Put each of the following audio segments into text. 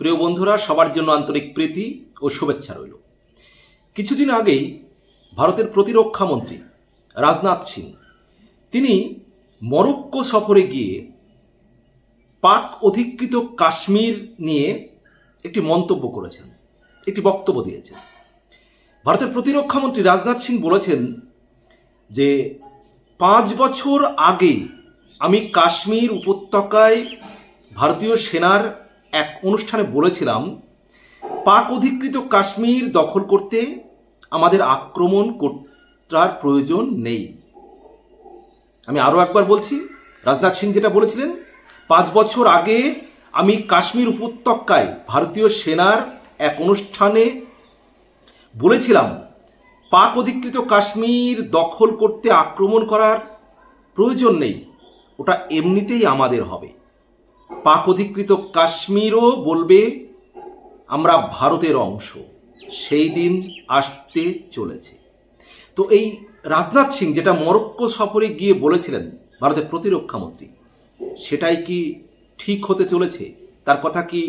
প্রিয় বন্ধুরা, সবার জন্য আন্তরিক প্রীতি ও শুভেচ্ছা রইল। কিছুদিন আগেই ভারতের প্রতিরক্ষা মন্ত্রী রাজনাথ সিং, তিনি মরক্কো সফরে গিয়ে পাক অধিকৃত কাশ্মীর নিয়ে একটি মন্তব্য করেছেন, একটি বক্তব্য দিয়েছেন। ভারতের প্রতিরক্ষা মন্ত্রী রাজনাথ সিং বলেছেন যে, পাঁচ বছর আগে আমি কাশ্মীর উপত্যকায় ভারতীয় সেনার এক অনুষ্ঠানে বলেছিলাম, পাক অধিকৃত কাশ্মীর দখল করতে আমাদের আক্রমণ করার প্রয়োজন নেই। আমি আরও একবার বলছি, রাজনাথ সিং যেটা বলেছিলেন, পাঁচ বছর আগে আমি কাশ্মীর উপত্যকায় ভারতীয় সেনার এক অনুষ্ঠানে বলেছিলাম, পাক অধিকৃত কাশ্মীর দখল করতে আক্রমণ করার প্রয়োজন নেই, ওটা এমনিতেই আমাদের হবে। পাক অধিকৃত কাশ্মীরও বলবে, আমরা ভারতের অংশ। সেই দিন আসতে চলেছে। তো এই রাজনাথ সিং যেটা মরক্কো সফরে গিয়ে বলেছিলেন, ভারতের প্রতিরক্ষা মন্ত্রী, সেটাই কি ঠিক হতে চলেছে? তার কথা কি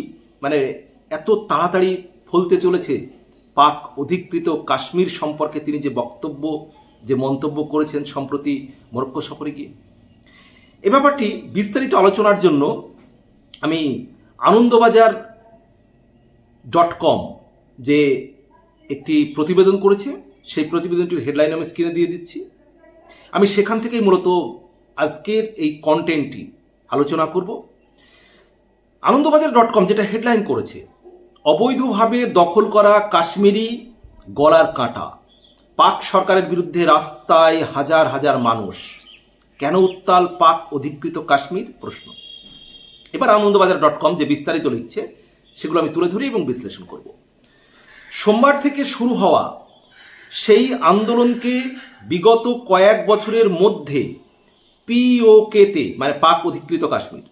মানে এত তাড়াতাড়ি ফলতে চলেছে? পাক অধিকৃত কাশ্মীর সম্পর্কে তিনি যে বক্তব্য, যে মন্তব্য করেছেন সম্প্রতি মরক্কো সফরে গিয়ে। এ ব্যাপারটি বিস্তারিত আলোচনার জন্য আমি আনন্দবাজার ডট কম যে একটি প্রতিবেদন করেছে, সেই প্রতিবেদনটির হেডলাইন আমি স্ক্রিনে দিয়ে দিচ্ছি। আমি সেখান থেকেই মূলত আজকের এই কন্টেন্টটি আলোচনা করব। আনন্দবাজার ডট কম যেটা হেডলাইন করেছে, অবৈধভাবে দখল করা কাশ্মীরি গলার কাঁটা, পাক সরকারের বিরুদ্ধে রাস্তায় হাজার হাজার মানুষ, কেন উত্তাল পাক অধিকৃত কাশ্মীর? প্রশ্ন। এবার আনন্দবাজার ডট কম যে বিস্তারিত লিখছে, সেগুলো আমি তুলে ধরি এবং বিশ্লেষণ করব। সোমবার থেকে শুরু হওয়া সেই আন্দোলনকে বিগত কয়েক বছরের মধ্যে পিওকেতে মানে পাক অধিকৃত কাশ্মীর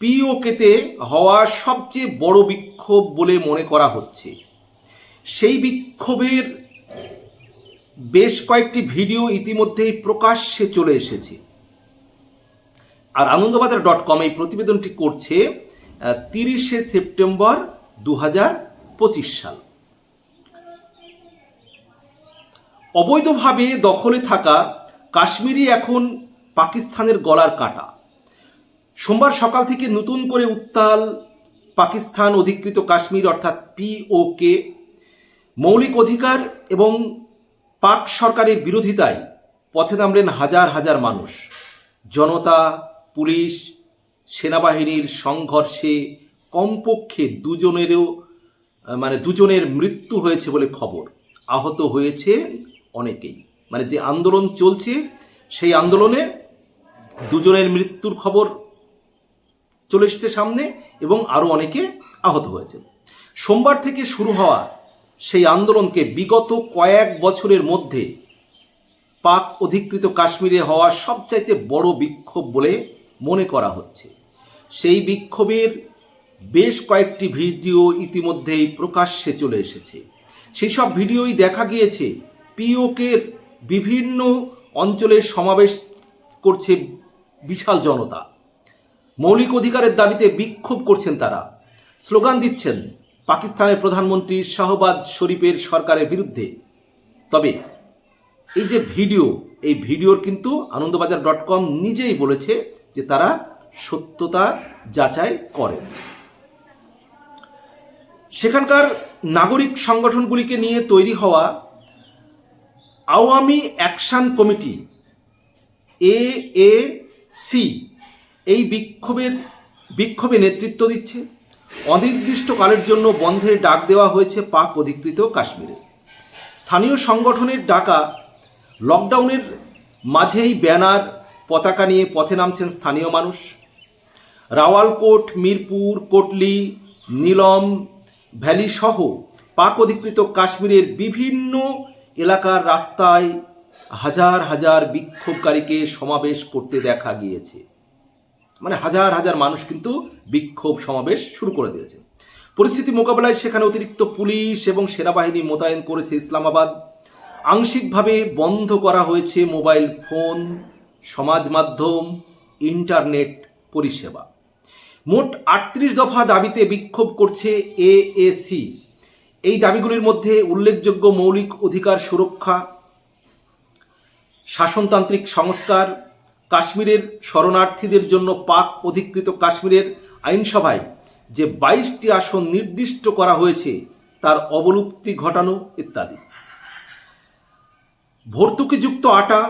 পিওকেতে হওয়া সবচেয়ে বড় বিক্ষোভ বলে মনে করা হচ্ছে। সেই বিক্ষোভের বেশ কয়েকটি ভিডিও ইতিমধ্যেই প্রকাশ্যে চলে এসেছে। আর আনন্দবাজার ডট কম এই প্রতিবেদনটি করছে তিরিশে সেপ্টেম্বর দু সাল। অবৈধভাবে দখলে থাকা কাশ্মীরি এখন পাকিস্তানের গলার কাটা। সোমবার সকাল থেকে নতুন করে উত্তাল পাকিস্তান অধিকৃত কাশ্মীর, অর্থাৎ পিওকে মৌলিক অধিকার এবং পাক সরকারের বিরোধিতায় পথে নামলেন হাজার হাজার মানুষ। জনতা পুলিশ, সেনাবাহিনীর সংঘর্ষে কমপক্ষে দুজনেরও মানে দুজনের মৃত্যু হয়েছে বলে খবর। আহত হয়েছে অনেকেই। মানে যে আন্দোলন চলছে, সেই আন্দোলনে দুজনের মৃত্যুর খবর চলে এসেছে সামনে এবং আরও অনেকে আহত হয়েছে সোমবার থেকে শুরু হওয়া সেই আন্দোলনকে বিগত কয়েক বছরের মধ্যে পাক অধিকৃত কাশ্মীরে হওয়া সবচাইতে বড় বিক্ষোভ বলে মনে করা হচ্ছে। সেই বিক্ষোভের বেশ কয়েকটি ভিডিও ইতিমধ্যেই প্রকাশ্যে চলে এসেছে। সেই সব ভিডিওই দেখা গিয়েছে পিওকের বিভিন্ন অঞ্চলে সমাবেশ করছে বিশাল জনতা। মৌলিক অধিকারের দাবিতে বিক্ষোভ করছেন তারা। স্লোগান দিচ্ছেন, পাকিস্তানের প্রধানমন্ত্রী শাহবাজ শরীফের সরকারের বিরুদ্ধে। তবে এই যে ভিডিও, এই ভিডিওর কিন্তু আনন্দবাজার ডট কম নিজেই বলেছে যে তারা সত্যতা যাচাই করে। সেখানকার নাগরিক সংগঠনগুলিকে নিয়ে তৈরি হওয়া Awami action committee A A C এই বিক্ষোভের, বিক্ষোভে নেতৃত্ব দিচ্ছে। অনির্দিষ্টকালের জন্য বন্ধের ডাক দেওয়া হয়েছে পাক অধিকৃত কাশ্মীরে। স্থানীয় সংগঠনের ডাকা লকডাউনের মাঝেই ব্যানার পতাকা নিয়ে পথে নামছেন স্থানীয় মানুষ। রাওয়ালকোট, মিরপুর, কোটলি, নীলম, ভ্যালি সহ পাক অধিকৃত কাশ্মীরের বিভিন্ন এলাকার রাস্তায় হাজার হাজার বিক্ষোভকারীকে সমাবেশ করতে দেখা গিয়েছে। মানে হাজার হাজার মানুষ কিন্তু বিক্ষোভ সমাবেশ শুরু করে দিয়েছে। পরিস্থিতি মোকাবেলায় সেখানে অতিরিক্ত পুলিশ এবং সেনাবাহিনী মোতায়েন করেছে ইসলামাবাদ। আংশিকভাবে বন্ধ করা হয়েছে মোবাইল ফোন সমাজ মাধ্যম ইন্টারনেট পরিষেবা। মোট আটত্রিশ দফা দাবিতে বিক্ষোভ করছে এএসি। এই দাবিগুলির মধ্যে উল্লেখযোগ্য মৌলিক অধিকার সুরক্ষা, শাসনতান্ত্রিক সংস্কার, কাশ্মীরের শরণার্থীদের জন্য পাক অধিকৃত কাশ্মীরের আইনসভায় যে বাইশটি আসন নির্দিষ্ট করা হয়েছে, তার অবলুপ্তি ঘটানো ইত্যাদি। ভর্তুকিযুক্ত আটা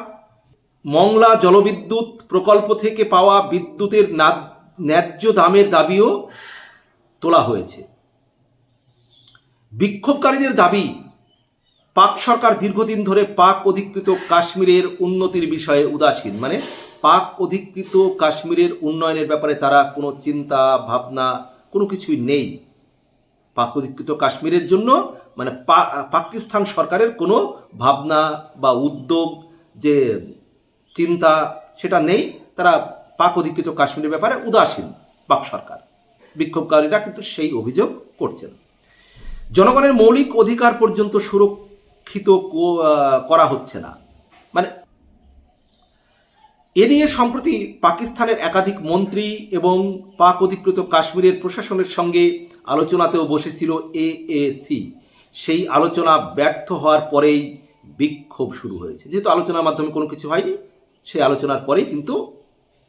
মংলা জলবিদ্যুৎ প্রকল্প থেকে পাওয়া বিদ্যুতের ন্যায্য দামের দাবিও তোলা হয়েছে। বিক্ষোভকারীদের দাবি, পাক সরকার দীর্ঘদিন ধরে পাক অধিকৃত কাশ্মীরের উন্নতির বিষয়ে উদাসীন। মানে পাক অধিকৃত কাশ্মীরের উন্নয়নের ব্যাপারে তারা কোনো চিন্তা, ভাবনা, কোনো কিছুই নেই। পাক অধিকৃত কাশ্মীরের জন্য মানে পাকিস্তান সরকারের কোনো ভাবনা বা উদ্যোগ যে চিন্তা সেটা নেই। তারা পাক অধিকৃত কাশ্মীরের ব্যাপারে উদাসীন পাক সরকার। বিক্ষোভকারীরা কিন্তু সেই অভিযোগ করছেন। জনগণের মৌলিক অধিকার পর্যন্ত সুরক্ষিত করা হচ্ছে না। মানে এ নিয়ে সম্প্রতি পাকিস্তানের একাধিক মন্ত্রী এবং পাক অধিকৃত কাশ্মীরের প্রশাসনের সঙ্গে আলোচনাতেও বসেছিল এএসি। সেই আলোচনা ব্যর্থ হওয়ার পরেই বিক্ষোভ শুরু হয়েছে। যেহেতু আলোচনার মাধ্যমে কোনো কিছু হয়নি সেই আলোচনার পরেই কিন্তু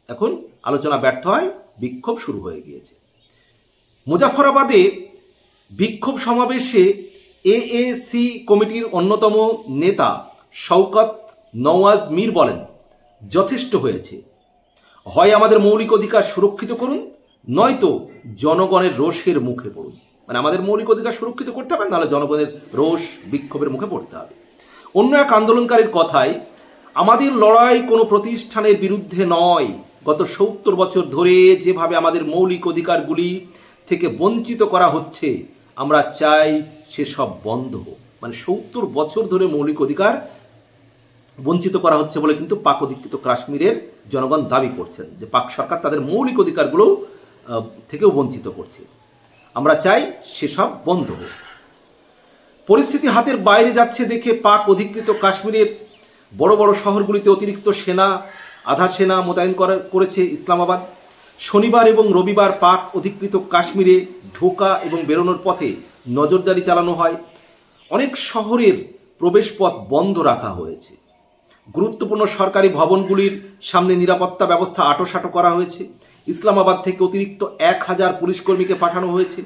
এখন আলোচনা ব্যর্থ হয়, বিক্ষোভ শুরু হয়ে গিয়েছে। মুজাফরাবাদে বিক্ষোভ সমাবেশে এএসি কমিটির অন্যতম নেতা শওকত নওয়াজ মীর বলেন, যথেষ্ট হয়েছে। হয় আমাদের মৌলিক অধিকার সুরক্ষিত করুন, নয়তো জনগণের রোষের মুখে পড়ুন। মানে আমাদের মৌলিক অধিকার সুরক্ষিত করতে হবে, নাহলে জনগণের রোষ বিক্ষোভের মুখে পড়তে হবে। অন্য এক আন্দোলনকারীর কথায় আমাদের লড়াই কোনো প্রতিষ্ঠানের বিরুদ্ধে নয়। গত সত্তর বছর ধরে যেভাবে আমাদের মৌলিক অধিকারগুলি থেকে বঞ্চিত করা হচ্ছে, আমরা চাই সেসব বন্ধ হোক। মানে সত্তর বছর ধরে মৌলিক অধিকার বঞ্চিত করা হচ্ছে বলে কিন্তু পাক অধিকৃত কাশ্মীরের জনগণ দাবি করছেন যে পাক সরকার তাদের মৌলিক অধিকারগুলো থেকেও বঞ্চিত করছে। আমরা চাই সেসব বন্ধ হোক। পরিস্থিতি হাতের বাইরে যাচ্ছে দেখে পাক অধিকৃত কাশ্মীরের বড় বড় শহরগুলিতে অতিরিক্ত সেনা, আধা সেনা মোতায়েন করা করেছে ইসলামাবাদ। শনিবার এবং রবিবার পাক অধিকৃত কাশ্মীরে ঢোকা এবং বেরোনোর পথে নজরদারি চালানো হয়। অনেক শহরের প্রবেশপথ বন্ধ রাখা হয়েছে। গুরুত্বপূর্ণ সরকারি ভবনগুলির সামনে নিরাপত্তা ব্যবস্থা আটোসাটো করা হয়েছে। ইসলামাবাদ থেকে অতিরিক্ত এক হাজার পুলিশকর্মীকে পাঠানো হয়েছে।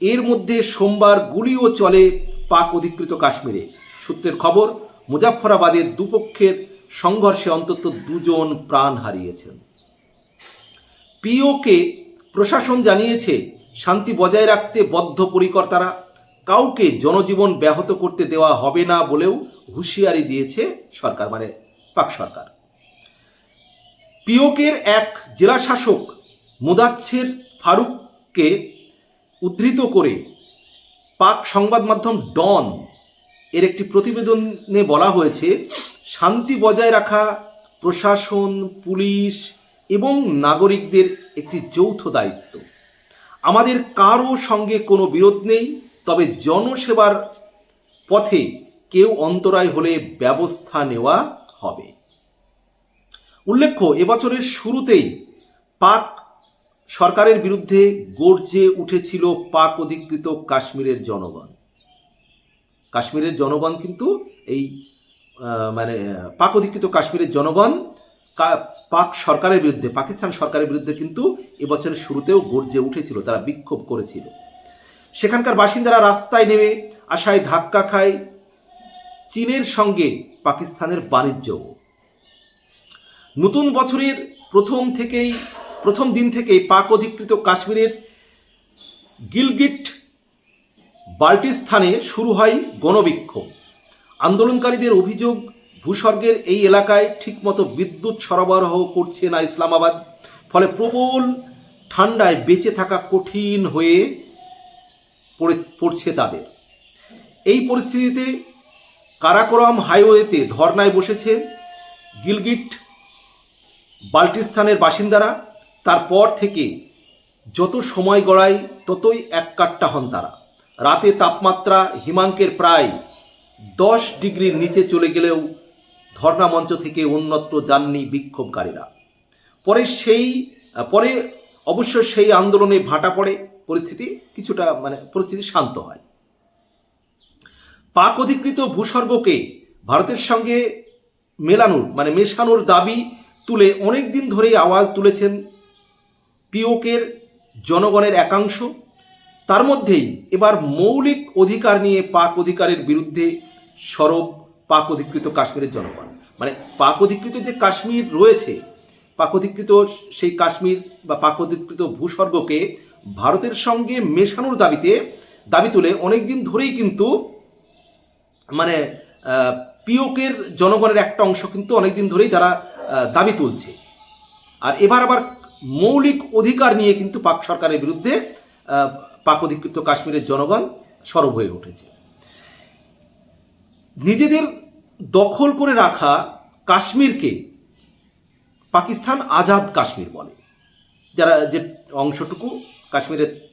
এর মধ্যে সোমবার গুলিও চলে পাক অধিকৃত কাশ্মীরে। সূত্রের খবর মুজাফফরাবাদের দুপক্ষের সংঘর্ষে অন্তত দুজন প্রাণ হারিয়েছেন। পিওকে প্রশাসন জানিয়েছে, শান্তি বজায় রাখতে বদ্ধপরিকর তারা কাউকে জনজীবন ব্যাহত করতে দেওয়া হবে না বলেও হুঁশিয়ারি দিয়েছে সরকার মানে পাক সরকার। পিওকের এক জেলা শাসক মুদাচ্ছের ফারুককে উদ্ধৃত করে পাক সংবাদ মাধ্যম ডন এর একটি প্রতিবেদনে বলা হয়েছে, শান্তি বজায় রাখা, প্রশাসন, পুলিশ এবং নাগরিকদের একটি যৌথ দায়িত্ব। আমাদের কারও সঙ্গে কোনো বিরোধ নেই, তবে জনসেবার পথে কেউ অন্তরায় হলে ব্যবস্থা নেওয়া হবে। উল্লেখ্য, এবছরের শুরুতেই পাক সরকারের বিরুদ্ধে গর্জে উঠেছিল পাক অধিকৃত কাশ্মীরের জনগণ। কাশ্মীরের জনগণ কিন্তু এই মানে পাক অধিকৃত কাশ্মীরের জনগণ পাক সরকারের বিরুদ্ধে, পাকিস্তান সরকারের বিরুদ্ধে কিন্তু এবছরের শুরুতেও গর্জে উঠেছিল, তারা বিক্ষোভ করেছিল। সেখানকার বাসিন্দারা রাস্তায় নেমে আশায় ধাক্কা খায় চীনের সঙ্গে পাকিস্তানের বাণিজ্য। নতুন বছরের প্রথম থেকেই, প্রথম দিন থেকেই পাক অধিকৃত কাশ্মীরের গিলগিট বাল্টিস্তানে শুরু হয় গণবিক্ষোভ। আন্দোলনকারীদের অভিযোগ, ভূস্বর্গের এই এলাকায় ঠিকমতো বিদ্যুৎ সরবরাহ করছে না ইসলামাবাদ, ফলে প্রবল ঠান্ডায় বেঁচে থাকা কঠিন হয়ে পড়ে, পড়ছে তাদের। এই পরিস্থিতিতে কারাকোরাম হাইওয়েতে ধর্নায় বসেছে গিলগিট বাল্টিস্তানের বাসিন্দারা। তারপর থেকে যত সময় গড়ায়, ততই এক কাট্টা হন তারা। রাতে তাপমাত্রা হিমাঙ্কের প্রায় দশ ডিগ্রির নিচে চলে গেলেও ধর্ণা মঞ্চ থেকে অন্যত্র যাননি বিক্ষোভকারীরা। পরে সেই, পরে অবশ্য সেই আন্দোলনে ভাটা পড়ে, পরিস্থিতি কিছুটা মানে পরিস্থিতি শান্ত হয়। পাক অধিকৃত ভূস্বর্গকে ভারতের সঙ্গে মেলানোর মানে মেশানোর দাবি তুলে অনেক দিন ধরেই আওয়াজ তুলেছেন পিওকের জনগণের একাংশ। তার মধ্যেই এবার মৌলিক অধিকার নিয়ে পাক অধিকারের বিরুদ্ধে সরব পাক অধিকৃত কাশ্মীরের জনগণ। মানে পাক অধিকৃত যে কাশ্মীর রয়েছে, পাক অধিকৃত সেই কাশ্মীর বা পাক অধিকৃত ভূস্বর্গকে ভারতের সঙ্গে মেশানোর দাবিতে, দাবি তুলে অনেক দিন ধরেই কিন্তু মানে পিওকের জনগণের একটা অংশ কিন্তু অনেকদিন ধরেই তারা দাবি তুলছে। আর এবার আবার মৌলিক অধিকার নিয়ে কিন্তু পাক সরকারের বিরুদ্ধে পাক অধিকৃত কাশ্মীরের জনগণ সরব হয়ে উঠেছে। নিজেদের দখল করে রাখা কাশ্মীরকে পাকিস্তান আজাদ কাশ্মীর বলে। যারা যে অংশটুকু কাশ্মীরের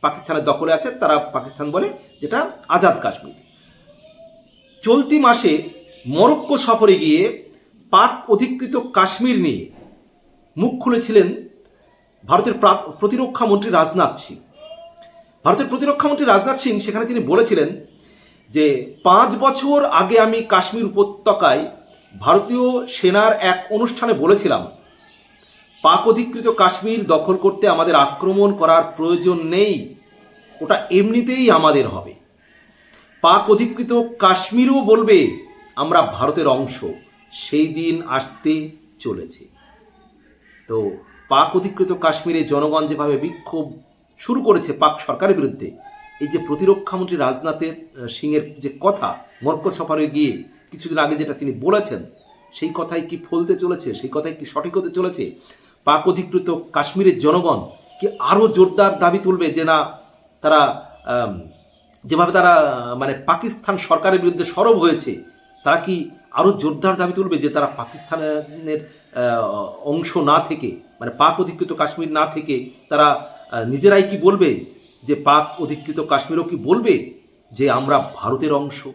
পাকিস্তানের দখলে আছে, তারা পাকিস্তান বলে, যেটা আজাদ কাশ্মীর। চলতি মাসে মরক্কো সফরে গিয়ে পাক অধিকৃত কাশ্মীর নিয়ে মুখ খুলেছিলেন ভারতের প্রা- প্রতিরক্ষা মন্ত্রী রাজনাথ সিং। ভারতের প্রতিরক্ষামন্ত্রী রাজনাথ সিং সেখানে তিনি বলেছিলেন যে, পাঁচ বছর আগে আমি কাশ্মীর উপত্যকায় ভারতীয় সেনার এক অনুষ্ঠানে বলেছিলাম, পাক অধিকৃত কাশ্মীর দখল করতে আমাদের আক্রমণ করার প্রয়োজন নেই, ওটা এমনিতেই আমাদের হবে। পাক অধিকৃত কাশ্মীরও বলবে, আমরা ভারতের অংশ, সেই দিন আসতে চলেছে। তো, পাক অধিকৃত কাশ্মীরে জনগণ যেভাবে বিক্ষোভ শুরু করেছে পাক সরকারের বিরুদ্ধে। এই যে প্রতিরক্ষামন্ত্রী রাজনাথের সিংয়ের যে কথা মরক্কো সফরে গিয়ে কিছুদিন আগে যেটা তিনি বলেছেন, সেই কথাই কি ফলতে চলেছে, সেই কথাই কি সঠিক হতে চলেছে? পাক অধিকৃত কাশ্মীরের জনগণ কি আরও জোরদার দাবি তুলবে যে না, তারা যেভাবে তারা মানে পাকিস্তান সরকারের বিরুদ্ধে সরব হয়েছে, তারা কি আরও জোরদার দাবি তুলবে যে তারা পাকিস্তানের অংশ না থেকে মানে পাক অধিকৃত কাশ্মীর না থেকে তারা নিজেরাই কি বলবে? যে পাক অধিকৃত কাশ্মীরও কি বলবে যে আমরা ভারতের অংশ?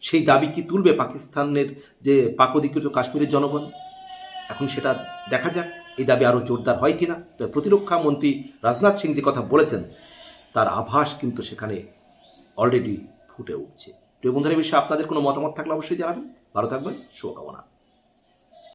সেই দাবি কি তুলবে পাকিস্তানের যে পাক অধিকৃত কাশ্মীরের জনগণ? এখন সেটা দেখা যাক। এই দাবি আরও জোরদার হয় কিনা? তো প্রতিরক্ষা মন্ত্রী রাজনাথ সিং যে কথা বলেছেন, তার আভাস কিন্তু সেখানে অলরেডি ফুটে উঠছে। প্রিয় বন্ধুরা বিষয়ে আপনাদের কোনো মতামত থাকলে অবশ্যই জানাবেন। ভালো থাকবেন, শুভকামনা।